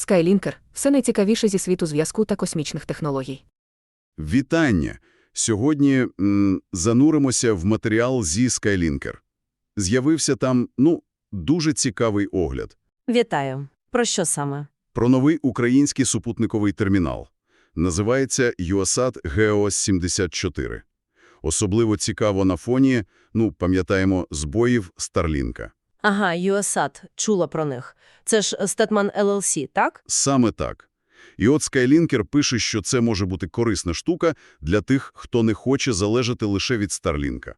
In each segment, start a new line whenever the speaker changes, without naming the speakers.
Skylінкер – все найцікавіше зі світу зв'язку та космічних технологій.
Вітання! Сьогодні м, зануримося в матеріал зі Skylінker. З'явився там, ну, дуже цікавий огляд
Вітаю. Про що саме?
про новий український супутниковий термінал. Називається UASat GEOS-74. Особливо цікаво на фоні, ну, пам'ятаємо, збоїв Старлінка.
Ага, USAT. Чула про них. Це ж Статман LLC, так?
Саме так. І от Skylінкер пише, що це може бути корисна штука для тих, хто не хоче залежати лише від Старлінка.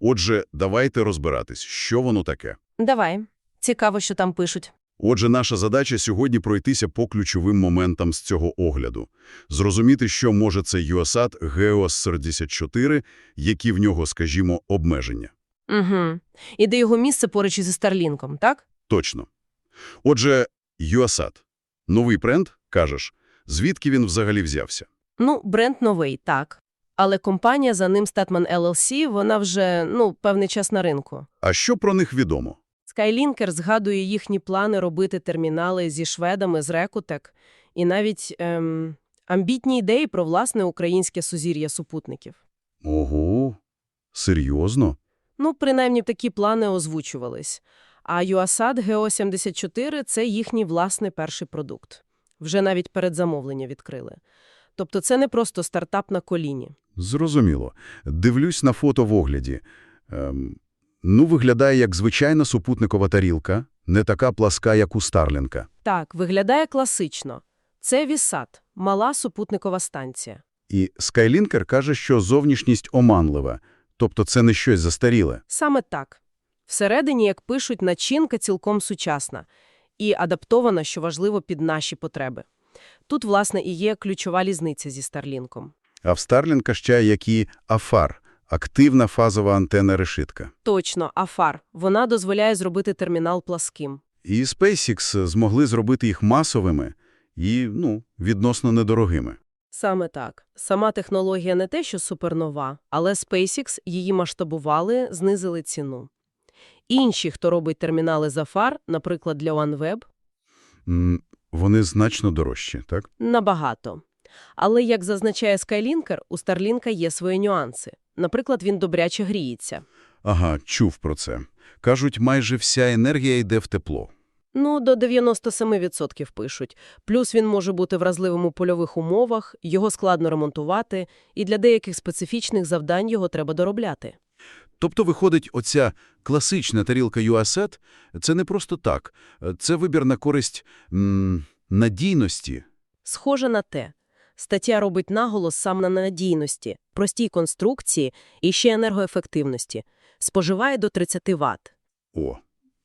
Отже, давайте розбиратись, що воно таке.
Давай. Цікаво, що там пишуть.
Отже, наша задача сьогодні пройтися по ключовим моментам з цього огляду. Зрозуміти, що може це UASat GEOS-74, які в нього, скажімо, обмеження.
Угу. І де його місце поруч із Старлінком, так?
Точно. Отже, UASat. Новий бренд, кажеш, звідки він взагалі взявся?
Ну, бренд новий, так. Але компанія за ним Statman LLC, вона вже, ну, певний час на ринку.
А що про них відомо?
Skylінкер згадує їхні плани робити термінали зі шведами з Рекутек і навіть ем, амбітні ідеї про власне українське сузір'я супутників.
Ого, серйозно?
Ну, принаймні, такі плани озвучувались. А UASat GEO-74 – це їхній власний перший продукт. Вже навіть передзамовлення відкрили. Тобто це не просто стартап на коліні.
Зрозуміло. Дивлюсь на фото в огляді. Ем, ну, виглядає як звичайна супутникова тарілка, не така пласка, як у Старлінка.
Так, виглядає класично. Це VSAT – мала супутникова станція.
І Skylінкер каже, що зовнішність оманлива, тобто це не щось застаріле.
Саме так. Всередині, як пишуть, начинка цілком сучасна і адаптована, що важливо, під наші потреби. Тут, власне, і є ключова різниця зі Старлінком.
А в Старлінка ще як і АФАР – активна фазова антенна решітка.
Точно, Афар. Вона дозволяє зробити термінал пласким.
І SpaceX змогли зробити їх масовими і, ну, відносно недорогими.
Саме так. Сама технологія не те, що супернова, але SpaceX її масштабували, знизили ціну. Інші, хто робить термінали за фар, наприклад, для OneWeb,
Вони значно дорожчі, так?
набагато. Але, як зазначає Skylінкер, у Starlink є свої нюанси. Наприклад, він добряче гріється.
Ага, чув про це. Кажуть, майже вся енергія йде в тепло.
Ну, до 97% пишуть. Плюс він може бути вразливим у польових умовах, його складно ремонтувати, і для деяких специфічних завдань його треба доробляти.
Тобто, виходить, оця класична тарілка UASat – це не просто так. Це вибір на користь м, надійності.
Схоже на те. Стаття робить наголос сам на надійності, простій конструкції і ще енергоефективності. Споживає до 30 Вт.
О,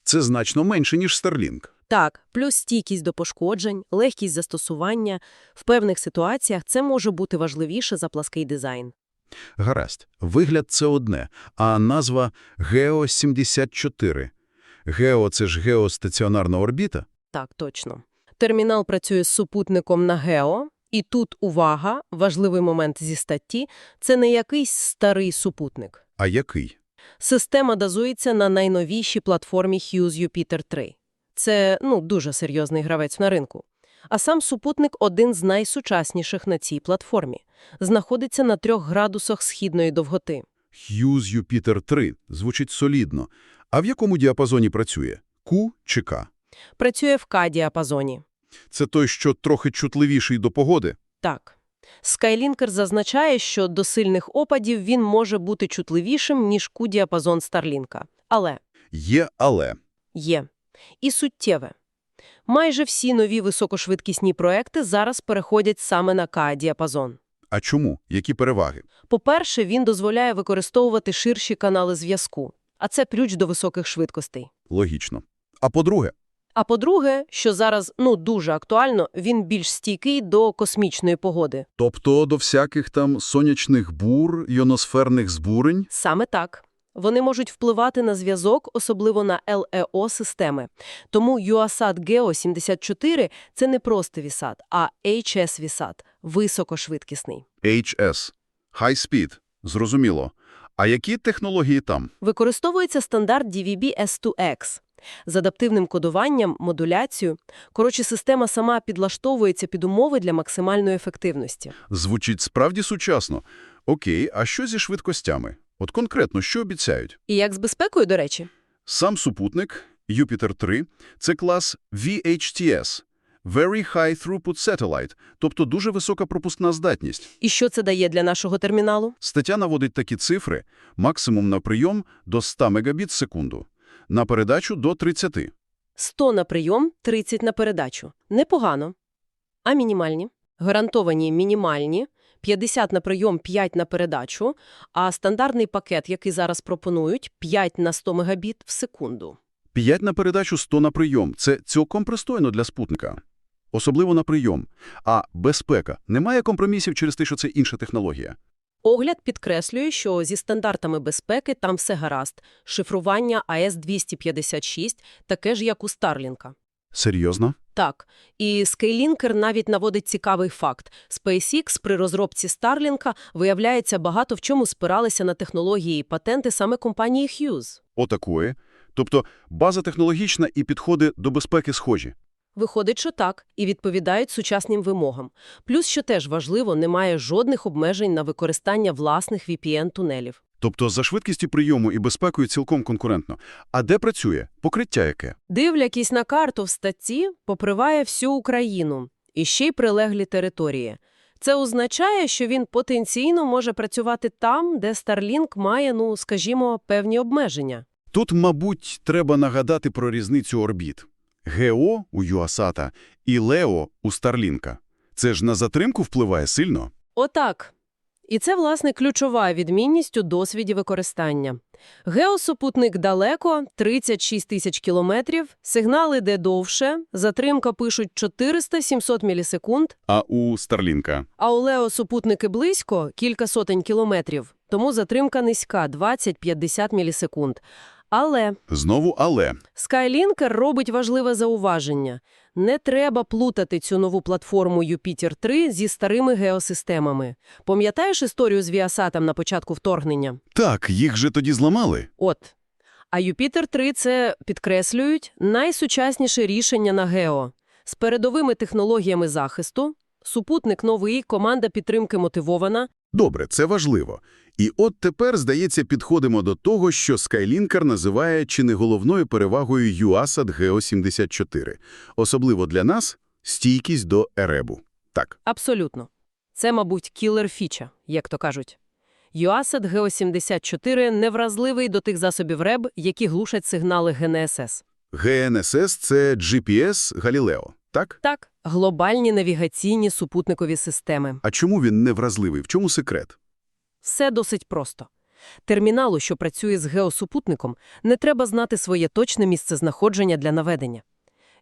це значно менше, ніж Starlink.
Так, плюс стійкість до пошкоджень, легкість застосування. В певних ситуаціях це може бути важливіше за плаский дизайн.
Гаразд, вигляд – це одне, а назва GEO-74. Гео – це ж геостаціонарна орбіта?
Так, точно. Термінал працює з супутником на Гео, і тут, увага, важливий момент зі статті – це не якийсь старий супутник.
А який?
Система базується на найновішій платформі Hughes Jupiter 3. Це, ну, дуже серйозний гравець на ринку. А сам супутник – один з найсучасніших на цій платформі. Знаходиться на трьох градусах східної довготи.
Hughes Jupiter 3. Звучить солідно. А в якому діапазоні працює? Q чи К?
Працює в К-діапазоні.
Це той, що трохи чутливіший до погоди?
Так. Skylінкер зазначає, що до сильних опадів він може бути чутливішим, ніж Q-діапазон Старлінка. Але
Є але.
є. І суттєве. Майже всі нові високошвидкісні проекти зараз переходять саме на К-діапазон.
А чому? Які переваги?
По-перше, він дозволяє використовувати ширші канали зв'язку, а це ключ до високих швидкостей.
Логічно. А по-друге,
А по-друге, що зараз, ну, дуже актуально, він більш стійкий до космічної погоди.
тобто до всяких там сонячних бур, іоносферних збурень?
Саме так. Вони можуть впливати на зв'язок, особливо на ЛЕО-системи. Тому UASat GEO-74 – це не просто VSAT, а HS-VSAT – високошвидкісний.
HS. High Speed. Зрозуміло. А які технології там?
Використовується стандарт DVB-S2X. З адаптивним кодуванням, модуляцією. Коротше, система сама підлаштовується під умови для максимальної ефективності.
Звучить справді сучасно. Окей, а що зі швидкостями? От конкретно, що обіцяють?
І як з безпекою, до речі?
Сам супутник Юпітер-3 – це клас VHTS – Very High Throughput Satellite, тобто дуже висока пропускна здатність.
І що це дає для нашого терміналу?
Стаття наводить такі цифри – максимум на прийом до 100 Мбіт секунду, на передачу до 30.
100 на прийом, 30 на передачу. Непогано. А мінімальні? Гарантовані мінімальні. 50 на прийом, 5 на передачу. А стандартний пакет, який зараз пропонують, 5 на 100 мегабіт в секунду.
5 на передачу, 100 на прийом – це цілком пристойно для спутника. Особливо на прийом. А безпека – немає компромісів через те, що це інша технологія.
Огляд підкреслює, що зі стандартами безпеки там все гаразд. Шифрування АС-256 таке ж, як у Старлінка.
Серйозно?
Так, і Skylінкер навіть наводить цікавий факт. SpaceX при розробці Старлінка, виявляється, багато в чому спиралися на технології і патенти саме компанії Hughes.
Отакої. Тобто база технологічна і підходи до безпеки схожі.
Виходить, що так, і відповідають сучасним вимогам. Плюс, що теж важливо, немає жодних обмежень на використання власних VPN-тунелів.
Тобто за швидкістю прийому і безпекою цілком конкурентно. А де працює? Покриття яке?
Дивлячись на карту в статті, поприває всю Україну і ще й прилеглі території. Це означає, що він потенційно може працювати там, де Starlink має, ну, скажімо, певні обмеження.
Тут, мабуть, треба нагадати про різницю орбіт. ГЕО у Юасата і ЛЕО у Старлінка. Це ж на затримку впливає сильно?
Отак. І це, власне, ключова відмінність у досвіді використання. Геосупутник далеко, 36 тисяч кілометрів, сигнал іде довше, затримка пишуть 400-700 мілісекунд,
А у Старлінка?
а у Лео супутники близько, кілька сотень кілометрів, тому затримка низька, 20-50 мілісекунд. Але
Знову але.
Skylінкер робить важливе зауваження. Не треба плутати цю нову платформу Юпітер-3 зі старими геосистемами. Пам'ятаєш історію з Віасатом на початку вторгнення?
Так, їх же тоді зламали.
От. А Юпітер-3 – це, підкреслюють, найсучасніше рішення на гео. З передовими технологіями захисту, супутник новий, команда підтримки мотивована,
Добре, це важливо. І от тепер, здається, підходимо до того, що Skylінкер називає чи не головною перевагою UASAT GEO-74. Особливо для нас – стійкість до еребу. Так.
Абсолютно. Це, мабуть, кілер-фіча, як то кажуть. UASAT GEO-74 невразливий до тих засобів РЕБ, які глушать сигнали ГНСС.
ГНСС – це GPS Галілео, так?
Так, глобальні навігаційні супутникові системи.
А чому він не вразливий? В чому секрет?
Все досить просто. Терміналу, що працює з геосупутником, не треба знати своє точне місцезнаходження для наведення.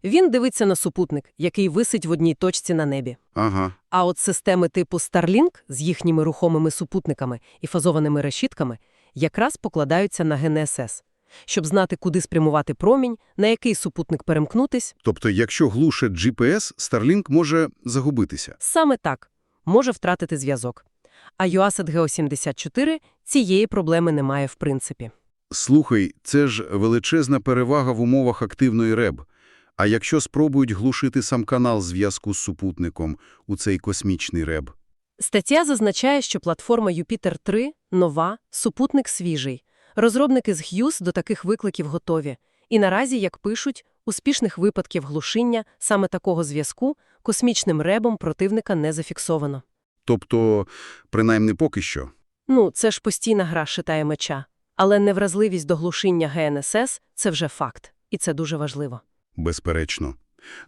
Він дивиться на супутник, який висить в одній точці на небі.
Ага.
А от системи типу Starlink з їхніми рухомими супутниками і фазованими решітками якраз покладаються на ГНСС, щоб знати, куди спрямувати промінь, на який супутник перемкнутись.
Тобто, якщо глуше GPS, Starlink може загубитися.
Саме так може втратити зв'язок. А UASAT GEO-74 цієї проблеми немає в принципі.
Слухай, це ж величезна перевага в умовах активної РЕБ. А якщо спробують глушити сам канал зв'язку з супутником у цей космічний РЕБ?
Стаття зазначає, що платформа Юпітер-3 нова, супутник свіжий. Розробники з Hughes до таких викликів готові. І наразі, як пишуть, успішних випадків глушіння саме такого зв'язку космічним ребом противника не зафіксовано.
Тобто, принаймні поки що.
Ну, це ж постійна гра шитає меча. Але невразливість до глушіння ГНСС – це вже факт. І це дуже важливо.
Безперечно.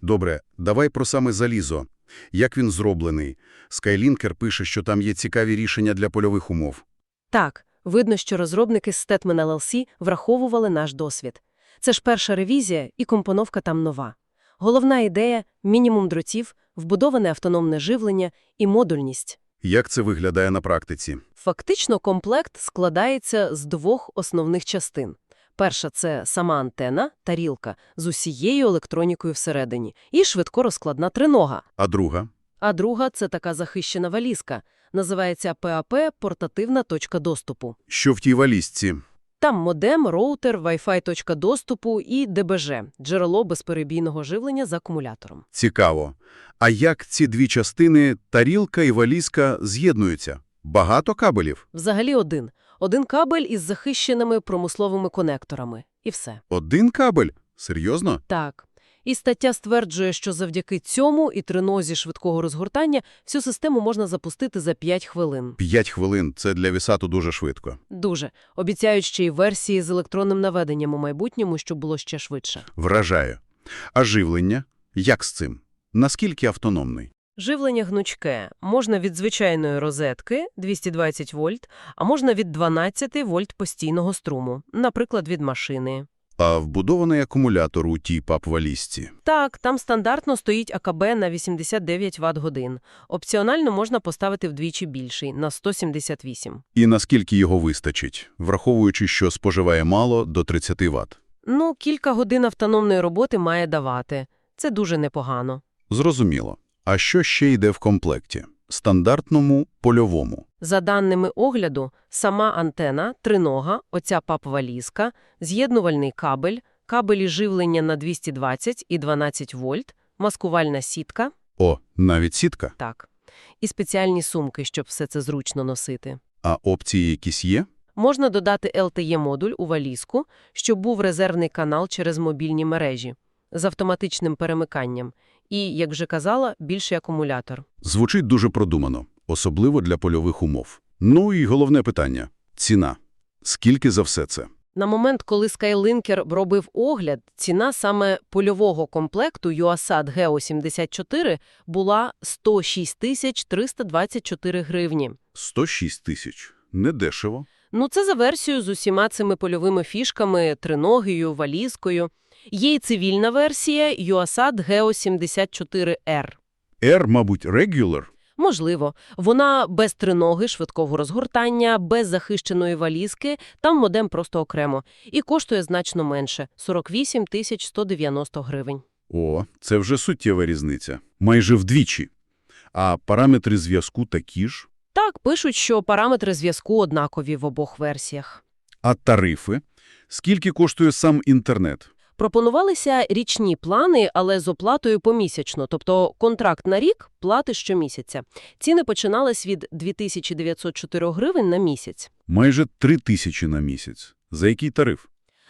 Добре, давай про саме залізо. Як він зроблений? Skylінкер пише, що там є цікаві рішення для польових умов.
Так, видно, що розробники з Stetman LLC враховували наш досвід. Це ж перша ревізія, і компоновка там нова. Головна ідея – мінімум дротів, вбудоване автономне живлення і модульність.
Як це виглядає на практиці?
Фактично, комплект складається з двох основних частин. Перша – це сама антена, тарілка, з усією електронікою всередині, і швидкорозкладна тринога.
А друга?
А друга – це така захищена валізка. Називається ПАП – портативна точка доступу.
Що в тій валізці?
Там модем, роутер, Wi-Fi точка доступу і ДБЖ – джерело безперебійного живлення з акумулятором.
Цікаво. А як ці дві частини, тарілка і валізка, з'єднуються? Багато кабелів?
Взагалі один. Один кабель із захищеними промисловими конекторами. І все.
Один кабель? Серйозно?
Так. І стаття стверджує, що завдяки цьому і тринозі швидкого розгортання всю систему можна запустити за 5 хвилин.
П'ять хвилин – це для вісату дуже швидко.
Дуже. Обіцяють ще й версії з електронним наведенням у майбутньому, щоб було ще швидше.
Вражає. А живлення? Як з цим? Наскільки автономний?
Живлення гнучке. Можна від звичайної розетки 220 вольт, а можна від 12 вольт постійного струму, наприклад, від машини.
А вбудований акумулятор у тій пап-валізці?
Так, там стандартно стоїть АКБ на 89 Вт-годин. Опціонально можна поставити вдвічі більший, на 178.
І наскільки його вистачить, враховуючи, що споживає мало до 30 Вт?
Ну, кілька годин автономної роботи має давати. Це дуже непогано.
Зрозуміло. А що ще йде в комплекті? Стандартному, польовому.
За даними огляду, сама антена, тринога, оця пап-валізка, з'єднувальний кабель, кабелі живлення на 220 і 12 вольт, маскувальна сітка,
О, навіть сітка.
так, і спеціальні сумки, щоб все це зручно носити.
А опції якісь є?
Можна додати LTE-модуль у валізку, щоб був резервний канал через мобільні мережі з автоматичним перемиканням. І, як вже казала, більший акумулятор.
Звучить дуже продумано, особливо для польових умов. Ну і головне питання – ціна. Скільки за все це?
На момент, коли Skylinker робив огляд, ціна саме польового комплекту UASAT Geo 74 була 106 тисяч 324 гривні.
106 тисяч. Недешево.
Ну, це за версією з усіма цими польовими фішками, триногою, валізкою. Є й цивільна версія UASAT Geo 74R.
R, мабуть, regular.
Можливо, вона без триноги, швидкого розгортання, без захищеної валізки, там модем просто окремо. І коштує значно менше – 48 тисяч 190 гривень.
О, це вже суттєва різниця. Майже вдвічі. А параметри зв'язку такі ж.
Так, пишуть, що параметри зв'язку однакові в обох версіях.
А тарифи? Скільки коштує сам інтернет?
Пропонувалися річні плани, але з оплатою помісячно, тобто контракт на рік, плати щомісяця. Ціни починались від 2904 гривень на місяць.
Майже 3 тисячі на місяць. За який тариф?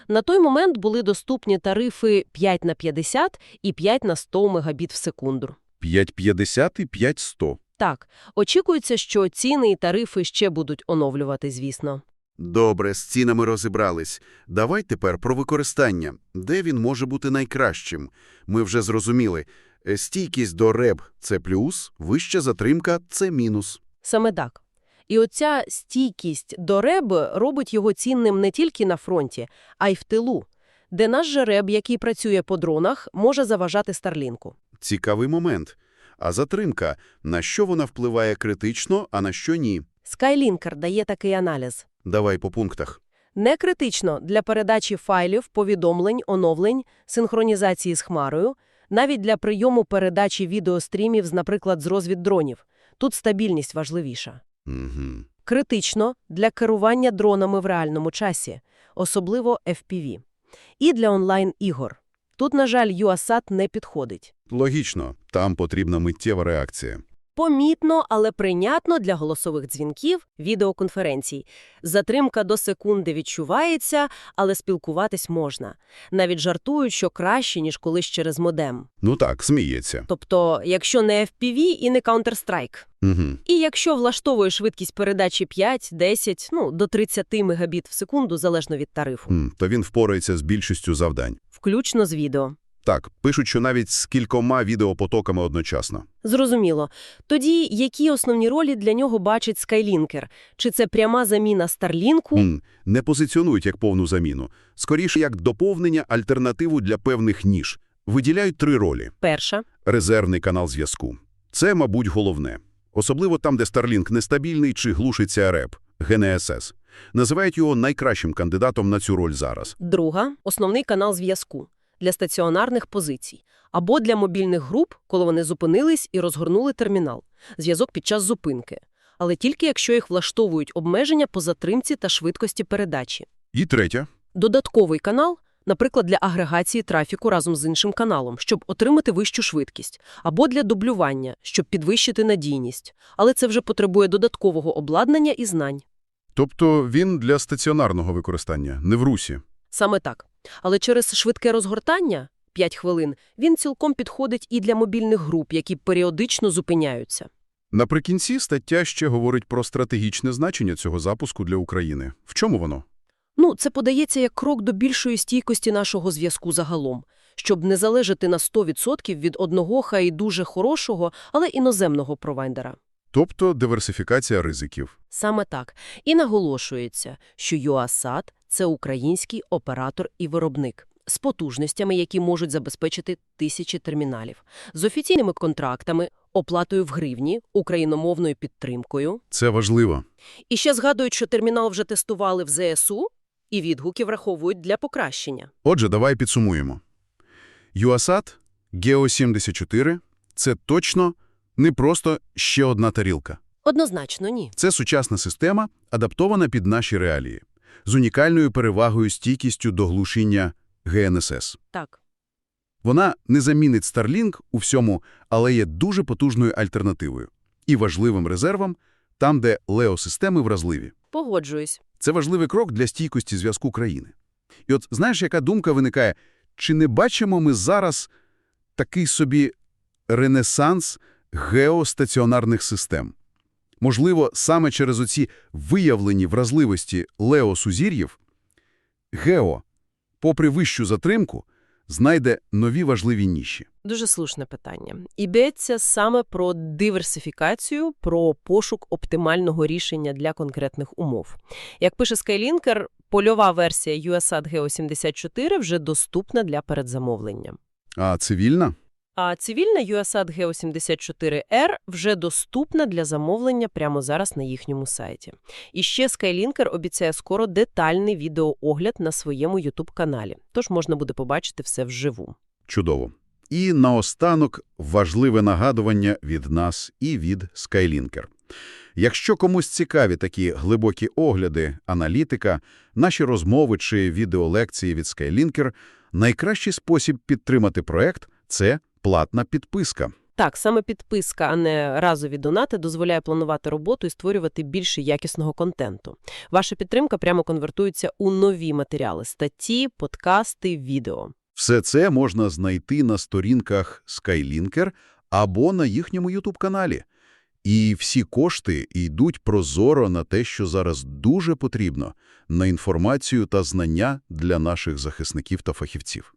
На той момент були доступні тарифи 5 на 50 і 5 на 100 мегабіт в секунду.
5,50 і 5,100.
Так, очікується, що ціни і тарифи ще будуть оновлювати, звісно.
Добре, з цінами розібрались. Давай тепер про використання. Де він може бути найкращим? Ми вже зрозуміли. Е, Стійкість до РЕБ – це плюс, вища затримка – це мінус.
Саме так. І оця стійкість до РЕБ робить його цінним не тільки на фронті, а й в тилу, де наш же РЕБ, який працює по дронах, може заважати Старлінку.
Цікавий момент. А затримка – на що вона впливає критично, а на що ні?
Skylinker дає такий аналіз.
Давай по пунктах.
Не критично для передачі файлів, повідомлень, оновлень, синхронізації з хмарою, навіть для прийому передачі відеострімів, наприклад, з розвіддронів. Тут стабільність важливіша.
Угу.
Критично для керування дронами в реальному часі, особливо FPV. І для онлайн-ігор. Тут, на жаль, UASAT не підходить.
Логічно, там потрібна миттєва реакція.
Помітно, але прийнятно для голосових дзвінків, відеоконференцій. Затримка до секунди відчувається, але спілкуватись можна. Навіть жартують, що краще, ніж колись через модем.
Ну так, сміється.
Тобто, якщо не FPV і не Counter-Strike.
Угу.
І якщо влаштовує швидкість передачі 5, 10, ну, до 30 мегабіт в секунду, залежно від тарифу.
То він впорається з більшістю завдань.
Включно з відео.
Так, пишуть, що навіть з кількома відеопотоками одночасно.
Зрозуміло. Тоді які основні ролі для нього бачить Skylinker? Чи це пряма заміна Старлінку?
М, Не позиціонують як повну заміну. Скоріше, як доповнення, альтернативу для певних ніж. Виділяють три ролі.
Перша.
Резервний канал зв'язку. Це, мабуть, головне. Особливо там, де Starlink нестабільний чи глушиться РЕП, ГНСС. Називають його найкращим кандидатом на цю роль зараз.
Друга – основний канал зв'язку для стаціонарних позицій. Або для мобільних груп, коли вони зупинились і розгорнули термінал. Зв'язок під час зупинки. Але тільки якщо їх влаштовують обмеження по затримці та швидкості передачі.
І третя.
Додатковий канал, наприклад, для агрегації трафіку разом з іншим каналом, щоб отримати вищу швидкість, або для дублювання, щоб підвищити надійність. Але це вже потребує додаткового обладнання і знань.
Тобто він для стаціонарного використання, не в русі.
Саме так. Але через швидке розгортання 5 хвилин він цілком підходить і для мобільних груп, які періодично зупиняються.
Наприкінці стаття ще говорить про стратегічне значення цього запуску для України. В чому воно?
Ну, це подається як крок до більшої стійкості нашого зв'язку загалом, щоб не залежати на 100% від одного хай і дуже хорошого, але іноземного провайдера.
Тобто диверсифікація ризиків.
Саме так. І наголошується, що ЮАСАТ – це український оператор і виробник з потужностями, які можуть забезпечити тисячі терміналів, з офіційними контрактами, оплатою в гривні, україномовною підтримкою.
Це важливо.
І ще згадують, що термінал вже тестували в ЗСУ, і відгуки враховують для покращення.
Отже, давай підсумуємо. ЮАСАТ, Гео-74 – це точно не просто ще одна тарілка.
Однозначно ні.
Це сучасна система, адаптована під наші реалії, з унікальною перевагою стійкістю до глушіння ГНСС.
Так.
Вона не замінить Starlink у всьому, але є дуже потужною альтернативою і важливим резервом там, де леосистеми вразливі.
Погоджуюсь.
Це важливий крок для стійкості зв'язку країни. І от знаєш, яка думка виникає? Чи не бачимо ми зараз такий собі ренесанс геостаціонарних систем? Можливо, саме через оці виявлені вразливості леосузір'їв Гео, попри вищу затримку, знайде нові важливі ніші.
Дуже слушне питання. Йдеться саме про диверсифікацію, про пошук оптимального рішення для конкретних умов. Як пише Skylinker, польова версія USAT Geo74 вже доступна для передзамовлення.
А цивільна?
А цивільна USAT Geo74R вже доступна для замовлення прямо зараз на їхньому сайті. І ще Skylinker обіцяє скоро детальний відеоогляд на своєму YouTube-каналі, тож можна буде побачити все вживу.
Чудово. І наостанок важливе нагадування від нас і від Skylinker. Якщо комусь цікаві такі глибокі огляди, аналітика, наші розмови чи відеолекції від Skylinker, найкращий спосіб підтримати проект – це платна підписка.
Так, саме підписка, а не разові донати, дозволяє планувати роботу і створювати більше якісного контенту. Ваша підтримка прямо конвертується у нові матеріали – статті, подкасти, відео.
Все це можна знайти на сторінках Skylinker або на їхньому YouTube-каналі. І всі кошти йдуть прозоро на те, що зараз дуже потрібно – на інформацію та знання для наших захисників та фахівців.